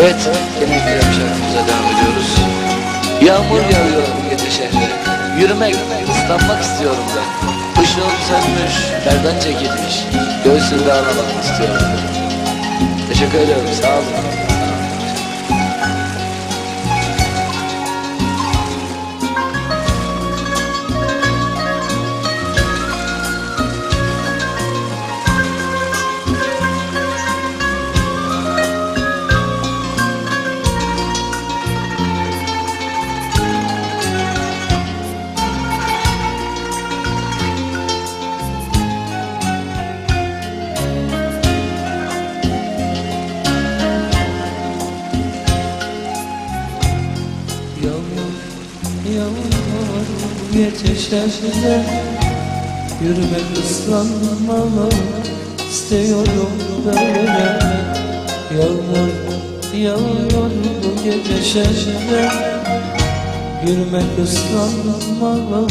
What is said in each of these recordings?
Evet, bir şarkımıza devam ediyoruz. Yağmur yağıyor gece şehre. Yürümek, ıslanmak istiyorum ben. Işığım sönmüş, nereden çekilmiş. Göğsümde ağlamak istiyorum. Teşekkür ediyorum, sağ olun. Yetişende Yürümek ıslanmalı. İstiyorum böyle. Yağmur, yağmur bu gece şeşede Yürümek ıslanmalı.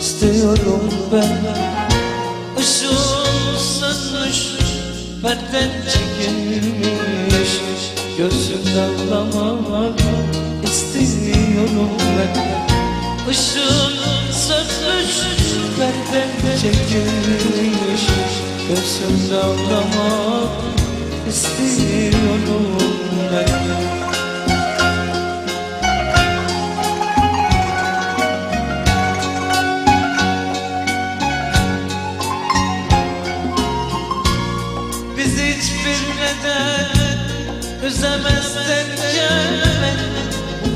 İstiyorum ben. Işığım sönmüş, benden çekilmiş. Gözümden ağlamak istiyorum ben Işığım sönmüş, benden. Çekilmiş Gözümden ağlamak istiyorum ben. Bizi hiçbir neden üzemezden gelme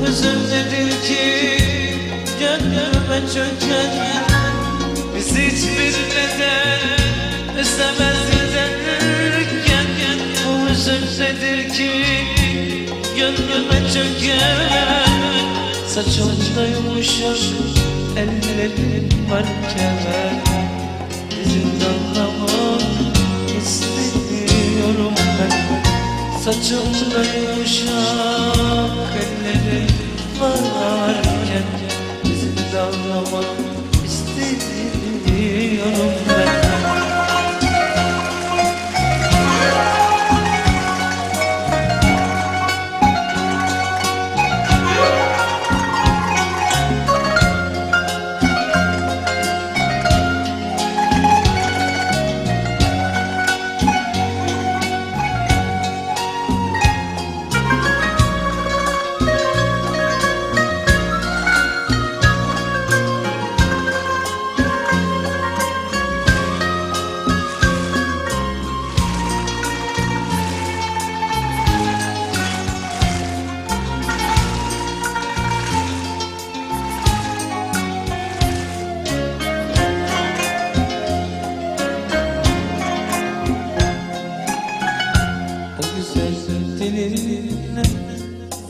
Hüzün nedir ki çöken Bizi hiçbir neden gelme Bu hüzün nedir ki gönlüme çöken Saçımda yumuşak ellerim varken Bizim anlamak istiyorum ben Saçımda yumuşak elleri varken no one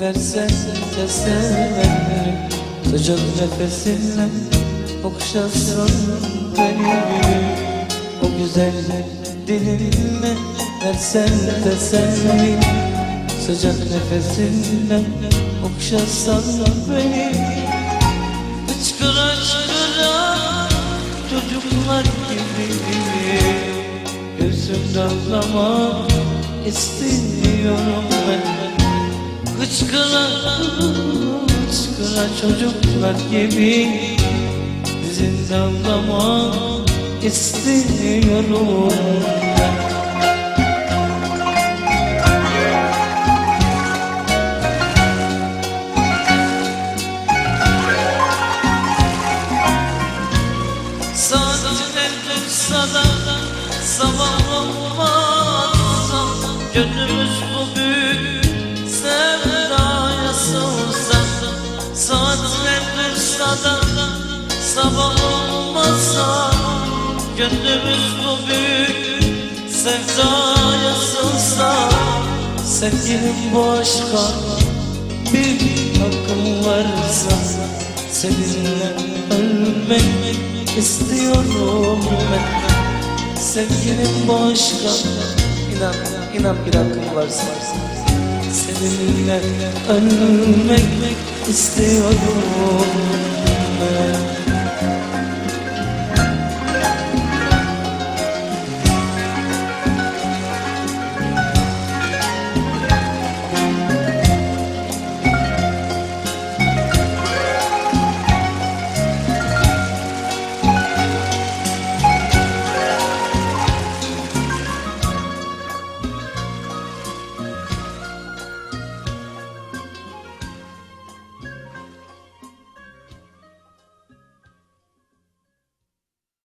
versen de. Severim Sıcak nefesinle okşasan beni O güzel dilinle versen severim Sıcak nefesinle okşasan beni Hıçkıra hıçkıra çocuklar gibi Gözüm damlama istiyorum ben Hıçkıra hıçkıra çocuklar gibi. Bizim damlama istiyorum ben Saatler dursa da sabah olmazsa Gönlümüz olmazsa Gönlümüz bu büyük sevdaya sığsa Sevgilim bu aşka bir hakkım varsa Seninle ölmek istiyorum ben. Sevgilim bu aşka inan, inan bir hakkım varsa Seninle ölmek istiyorum